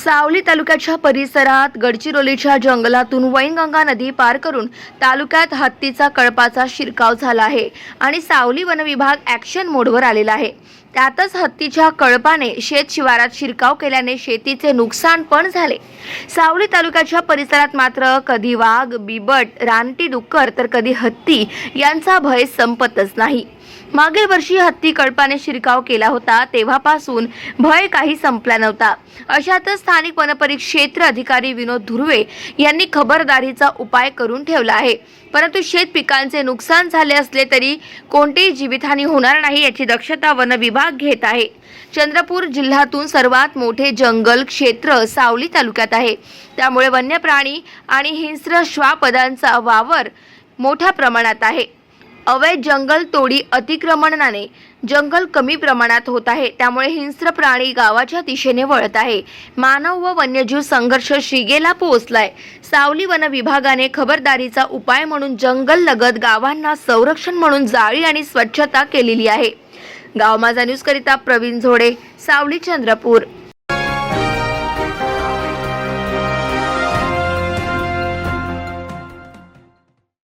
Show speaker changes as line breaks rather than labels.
सावली तालुक्याच्या परिसरात गडचिरोलीच्या जंगलातून वैनगंगा नदी पार करून तालुक्यात हत्तीचा कळपाचा शिरकाव झाला आहे आणि सावली वनविभाग ॲक्शन मोडवर आलेला आहे. त्यातच हत्तीच्या कळपाने शेत शिवारात शिरकाव केल्याने शेतीचे नुकसान पण झाले. सावली तालुक्याच्या परिसरात मात्र कधी वाघ बिबट रानटी डुक्कर तर कधी हत्ती यांचा भय संपतच नाही. मागील वर्षी हत्ती कळपाने शिरकाव केला होता तेव्हापासून भय काही संपला नव्हता. अशातच स्थानिक वनपरिक्षेत्र अधिकारी विनोद धुर्वे यांनी खबरदारीचा उपाय करून ठेवला आहे. परंतु शेत पिकांचे नुकसान झाले असले तरी कोणतीही जीवितहानी होणार नाही याची दक्षता वन विभाग भाग घेत आहे. चंद्रपूर जिल्ह्यातून सर्वात मोठे जंगल क्षेत्र सावली तालुक्यात आहे. त्यामुळे वन्य प्राणी आणि हिंस्र श्वापदांचा वावर मोठ्या प्रमाणात आहे. अवैध जंगल तोडी अतिक्रमणाने जंगल कमी प्रमाणात होत आहे. त्यामुळे हिंस्र प्राणी गावाच्या दिशेने वळत आहे. मानव व वन्यजीव संघर्ष शिगेला पोहोचलाय. सावली वन विभागाने खबरदारीचा उपाय म्हणून जंगल लगत गावांना संरक्षण म्हणून जाळी आणि स्वच्छता केलेली आहे. गाव माझा न्यूज करिता प्रवीण झोडे सावली चंद्रपूर.